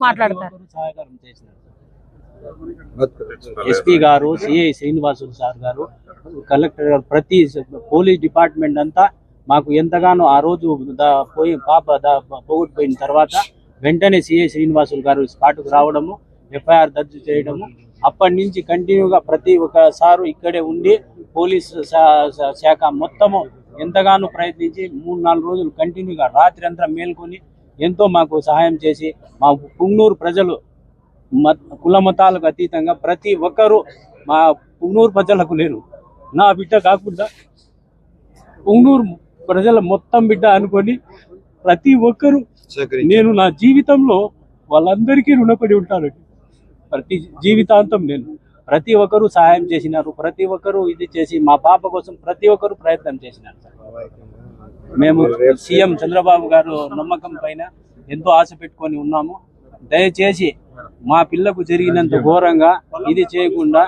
మాట్లాడతారు. ఎస్పీ గారు CI Srinivasulu sir గారు కలెక్టర్ గారు ప్రతి పోలీస్ డిపార్ట్మెంట్ అంతా మాకు ఎంతగానో ఆ రోజు దా- పోయి పాప దా- పోగొట్టుపోయిన తర్వాత వెంటనే సిఐ శ్రీనివాసులు గారు స్పాట్కు రావడము ఎఫ్ఐఆర్ దర్జు చేయడము అప్పటి నుంచి కంటిన్యూగా ప్రతి ఒక్కసారు ఇక్కడే ఉండి పోలీస్ శా- శాఖ మొత్తము ఎంతగానో ప్రయత్నించి మూడు నాలుగు రోజులు కంటిన్యూగా రాత్రి అంతా మేల్కొని ఎంతో మాకు సహాయం చేసి మా పుంగనూరు ప్రజలు కుల మతాలకు అతీతంగా ప్రతి ఒక్కరూ మా పుంగనూరు ప్రజలకు లేరు. నా బిడ్డ కాకుండా పుంగనూరు ప్రజల మొత్తం బిడ్డ అనుకొని ప్రతి ఒక్కరూ నేను నా జీవితంలో వాళ్ళందరికీ రుణపడి ఉంటాను. ప్రతి జీవితాంతం నేను. ప్రతి ఒక్కరూ సహాయం చేసినారు ప్రతి ఒక్కరూ ఇది చేసి మా పాప కోసం ప్రతి ఒక్కరూ ప్రయత్నం చేసినారు సార్. మేము సీఎం చంద్రబాబు గారు నమ్మకం పైన ఎంతో ఆశ పెట్టుకొని ఉన్నాము దయచేసి మా పిల్లకు జరిగినంత ఘోరంగా ఇది చేయకుండా